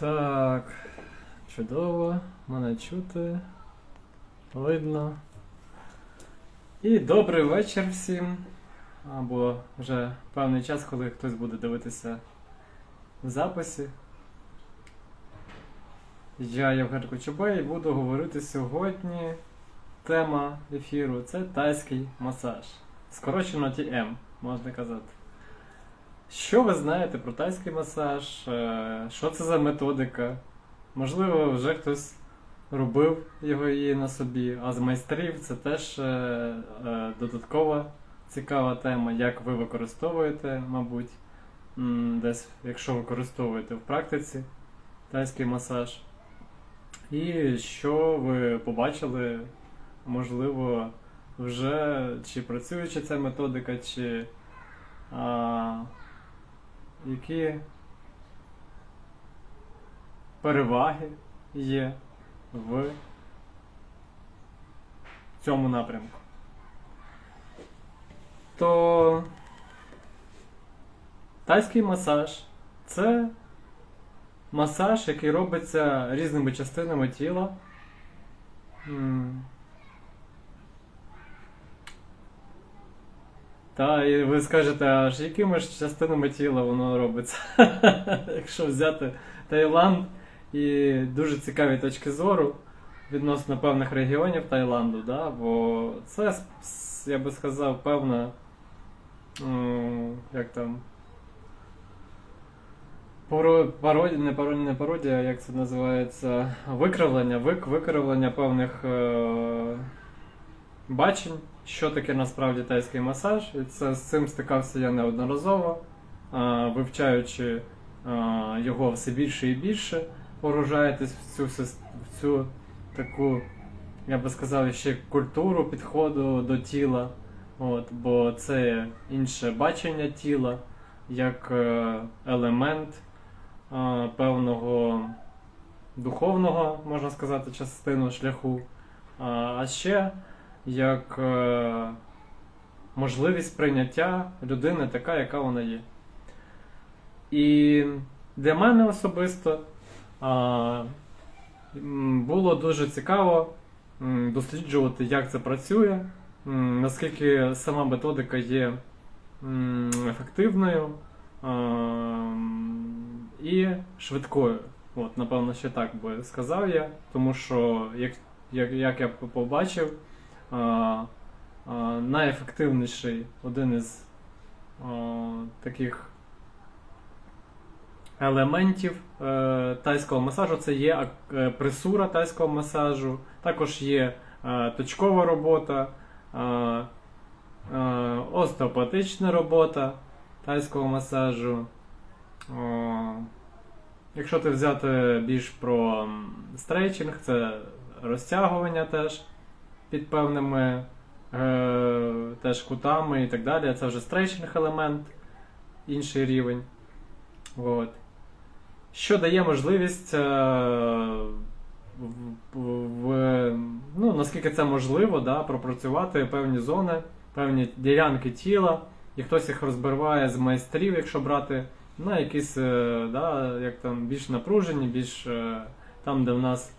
Так, чудово, мене чути, видно. І добрий вечір всім. Або вже певний час, коли хтось буде дивитися в записі. Я Євген Кочубей і буду говорити сьогодні. Тема ефіру це тайський масаж. Скорочено TM, можна казати. Що ви знаєте про тайський масаж? Е, Що це за методика? Можливо, вже хтось робив його її на собі, а з майстрів це теж е, е, додаткова цікава тема, як ви використовуєте, мабуть, десь, якщо використовуєте в практиці тайський масаж. І що ви побачили, можливо, вже чи працююча ця методика, чи які переваги є в цьому напрямку. То тайський масаж це масаж, який робиться різними частинами тіла. Та, і ви скажете, аж якими ж частинами тіла воно робиться? Якщо взяти Таїланд і дуже цікаві точки зору відносно певних регіонів Таїланду, да? бо це, я би сказав, певна, як там, пародія, не пародія, не пародія, як це називається, викривлення, вик, викривлення певних е, бачень, що таке насправді тайський масаж. І це, з цим стикався я неодноразово, е, вивчаючи е, його все більше і більше, погружаєтесь в цю, в цю таку, я би сказав, ще культуру підходу до тіла. От, бо це інше бачення тіла як е, елемент певного духовного, можна сказати, частину шляху, а ще як е, можливість прийняття людини така, яка вона є. І для мене особисто м, було дуже цікаво досліджувати, як це працює, наскільки сама методика є ефективною ем, і швидкою. От, напевно, ще так би сказав я, тому що, як, як, як я побачив, найефективніший один із таких елементів е, тайського масажу. Це є е, пресура тайського масажу, також є е, точкова робота, остеопатична робота тайського масажу. Якщо ти взяти більш про стрейчинг, це розтягування теж під певними е, теж кутами і так далі. Це вже стрейчинг елемент, інший рівень. От. Що дає можливість е, в, в, ну, наскільки це можливо, да, пропрацювати певні зони, певні ділянки тіла, і хтось їх розбиває з майстрів, якщо брати на якісь е, да, як там, більш напружені, більш е, там, де в нас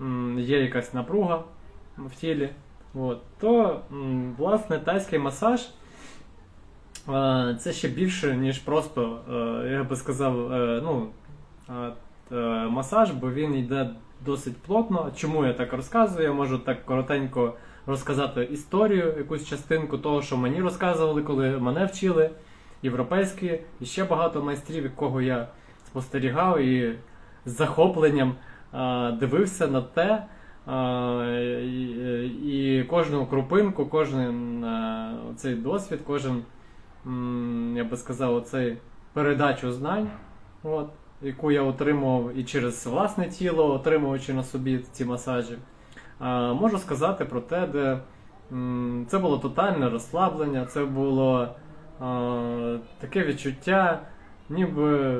м, є якась напруга в тілі. От, то, власне, тайський масаж це ще більше, ніж просто, я би сказав, ну, масаж, бо він йде досить плотно. Чому я так розказую? Я можу так коротенько розказати історію, якусь частинку того, що мені розказували, коли мене вчили, європейські, і ще багато майстрів, якого я спостерігав і з захопленням дивився на те. І, кожну крупинку, кожен е, цей досвід, кожен, я би сказав, оцей передачу знань, от, яку я отримував і через власне тіло, отримуючи на собі ці масажі. Можу сказати про те, де це було тотальне розслаблення, це було таке відчуття, ніби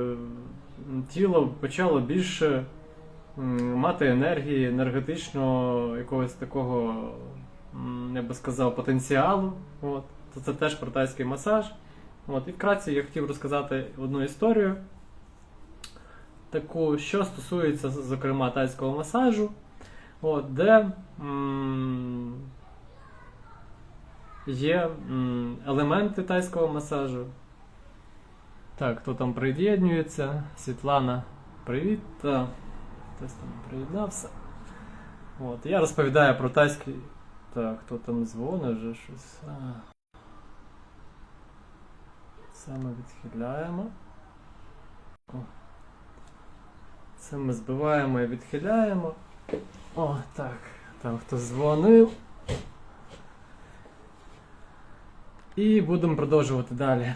тіло почало більше мати енергії, енергетичного якогось такого, я би сказав, потенціалу. От. То це теж про тайський масаж. От. І вкратце я хотів розказати одну історію. таку, що стосується, зокрема, тайського масажу, от, де м, є м, елементи тайського масажу. Так, хто там приєднується? Світлана, привіт. Та, хтось там приєднався. От, я розповідаю про тайський. Так, хто там дзвонить вже щось. А. Ми відхиляємо. О. Це ми збиваємо і відхиляємо. О, так. Там хтось дзвонив. І будемо продовжувати далі.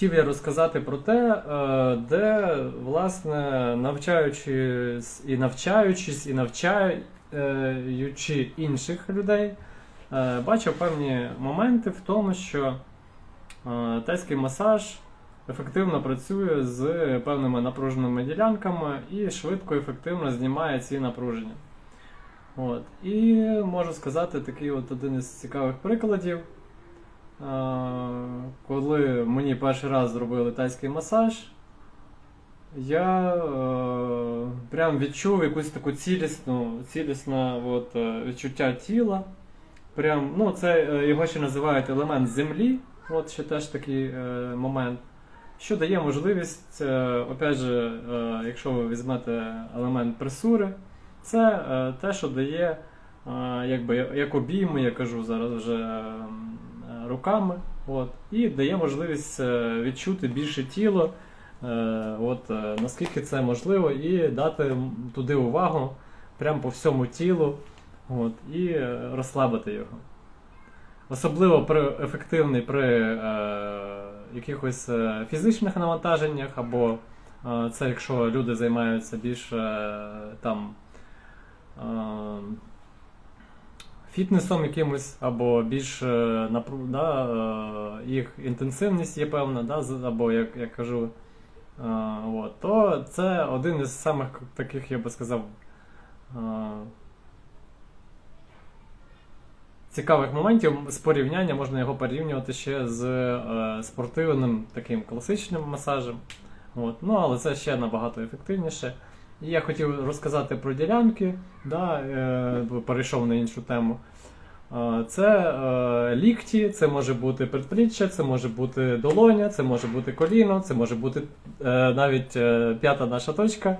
Хотів я розказати про те, е, де, власне, навчаючись і навчаючись, і навчаючи інших людей, е, бачив певні моменти в тому, що е, тайський масаж ефективно працює з певними напруженими ділянками і швидко ефективно знімає ці напруження. От. І можу сказати такий от один із цікавих прикладів. Коли мені перший раз зробили тайський масаж, я е, прям відчув якусь таку цілісну, цілісне от, е, відчуття тіла. Прям, ну, це е, його ще називають елемент землі, от ще теж такий е, момент, що дає можливість, е, опять же, якщо ви візьмете елемент пресури, це те, що дає якби, як обійми, я кажу зараз вже руками, от, і дає можливість е, відчути більше тіло, е, от, е, наскільки це можливо, і дати туди увагу прямо по всьому тілу от, і розслабити його. Особливо при, ефективний при е, якихось фізичних навантаженнях, або е, це якщо люди займаються більш е, там е, фітнесом якимось, або більш е, да, е, їх інтенсивність є певна, да, або як я кажу, е, от, то це один із самих таких, я би сказав, цікавих моментів з порівняння можна його порівнювати ще з е, спортивним таким класичним масажем. От. Ну, але це ще набагато ефективніше. Я хотів розказати про ділянки, да, е, перейшов на іншу тему. Е, Це е, лікті, це може бути предпліччя, це може бути долоня, це може бути коліно, це може бути е, навіть е, п'ята наша точка,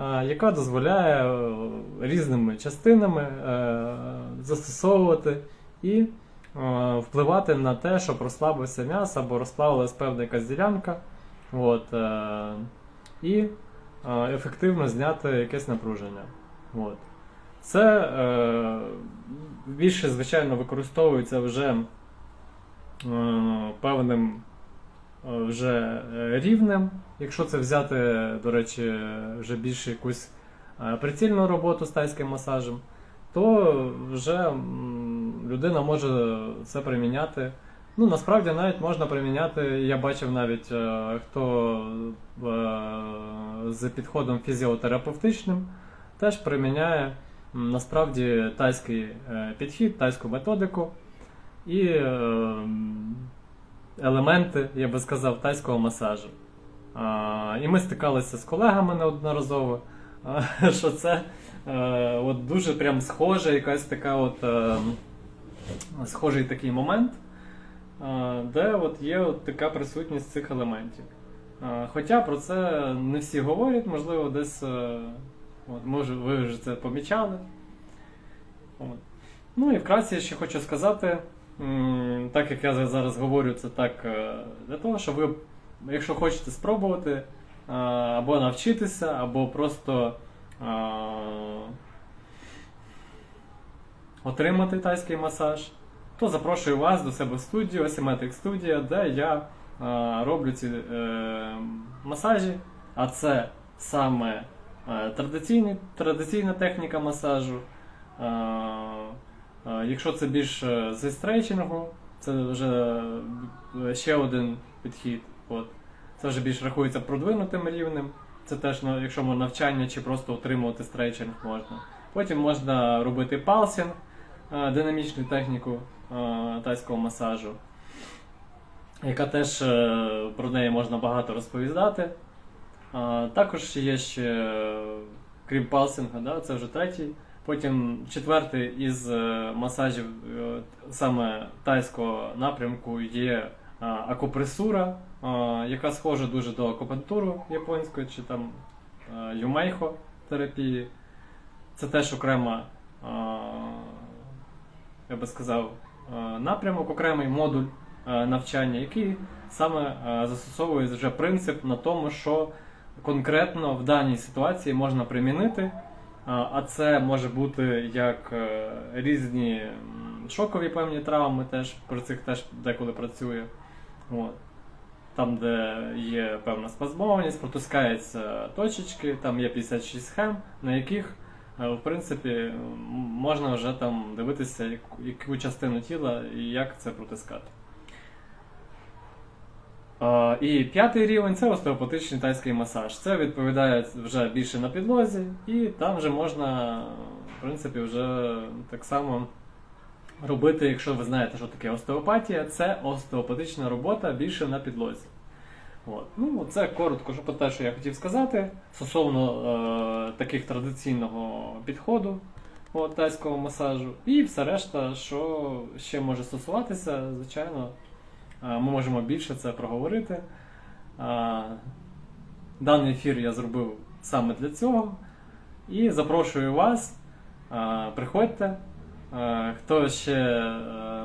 е, яка дозволяє е, різними частинами е, застосовувати і е, впливати на те, щоб розслабився м'ясо або розслабилась певна якась ділянка. От, е, і ефективно зняти якесь напруження. От. Це е, більше, звичайно, використовується вже е, певним е, вже е, рівнем. Якщо це взяти, до речі, вже більше якусь е, прицільну роботу з тайським масажем, то вже людина може це приміняти. Ну, насправді навіть можна приміняти, я бачив навіть е, хто е, з підходом фізіотерапевтичним теж приміняє насправді тайський е, підхід, тайську методику і е, елементи, я би сказав, тайського масажу. І ми стикалися з колегами неодноразово, що це е, от дуже прям схоже, якась така от схожий такий момент, де от є от така присутність цих елементів. Е, Хоча про це не всі говорять, можливо, десь е, от, може, ви вже це помічали. От. Ну і вкратце я ще хочу сказати, так як я зараз говорю, це так е, для того, щоб ви, якщо хочете спробувати, або навчитися, або просто отримати тайський масаж, то запрошую вас до себе в студію, Asymmetric Studio, де я роблю ці е, масажі, а це саме е, традиційні, традиційна техніка масажу. Е, е, Якщо це більш е, зі стрейчингу, це вже е, ще один підхід. От. Це вже більш рахується продвинутим рівнем. Це теж, ну, якщо навчання чи просто отримувати стрейчинг можна. Потім можна робити палсінг, е, динамічну техніку е, тайського масажу. Яка теж е, про неї можна багато розповідати. Також є ще крім палсинга, да, це вже третій. Потім четвертий із е, масажів е, саме тайського напрямку є акупресура, яка схожа дуже до акупунктуру японської чи там юмейхо терапії. Це теж окрема, я би сказав, напрямок, окремий модуль навчання, який саме застосовує вже принцип на тому, що конкретно в даній ситуації можна примінити. А а це може бути як е, різні шокові певні травми, теж про цих теж деколи працює. От. Там, де є певна спазмованість, протискаються точечки, там є 56 схем, на яких, е, в принципі, можна вже там дивитися, яку частину тіла і як це протискати. І п'ятий рівень це остеопатичний тайський масаж. Це відповідає вже більше на підлозі, і там вже можна, в принципі, вже так само робити, якщо ви знаєте, що таке остеопатія, це остеопатична робота більше на підлозі. От. Ну, це коротко про те, що я хотів сказати стосовно е, таких традиційного підходу от, тайського масажу. І все решта, що ще може стосуватися, звичайно. Ми можемо більше це проговорити. Даний ефір я зробив саме для цього. І запрошую вас. Приходьте. Хто ще,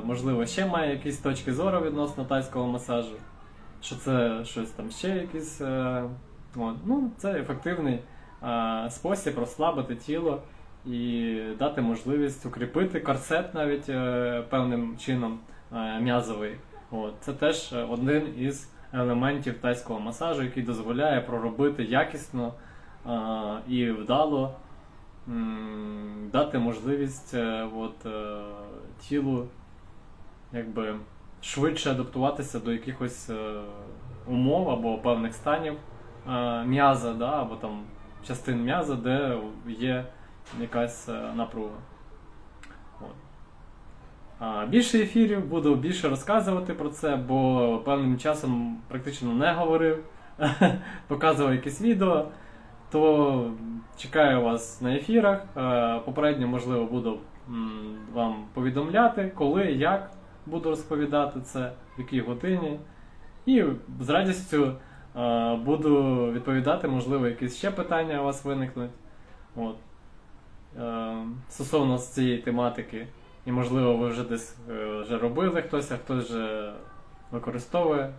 можливо, ще має якісь точки зору відносно тайського масажу, що це щось там ще якісь. е. Ну, це ефективний спосіб розслабити тіло і дати можливість укріпити корсет навіть е, певним чином е, м'язовий. От, це теж е, один із елементів тайського масажу, який дозволяє проробити якісно а, і вдало дати можливість е, от, е, тілу якби, швидше адаптуватися до якихось е, умов або певних станів е, м'яза, да, або там частин м'яза, де є якась е, напруга. Більше ефірів буду більше розказувати про це, бо певним часом практично не говорив, показував якісь відео. То чекаю вас на ефірах. Е, Попередньо, можливо, буду вам повідомляти, коли, як буду розповідати це, в якій годині. І з радістю е, буду відповідати, можливо, якісь ще питання у вас виникнуть. От. Е, Стосовно цієї тематики. І, можливо, ви вже десь е, вже робили хтось, а хтось вже використовує.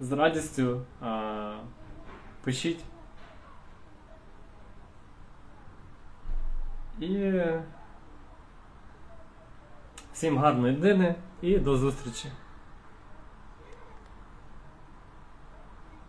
З радістю а, пишіть. І всім гарної дини і до зустрічі!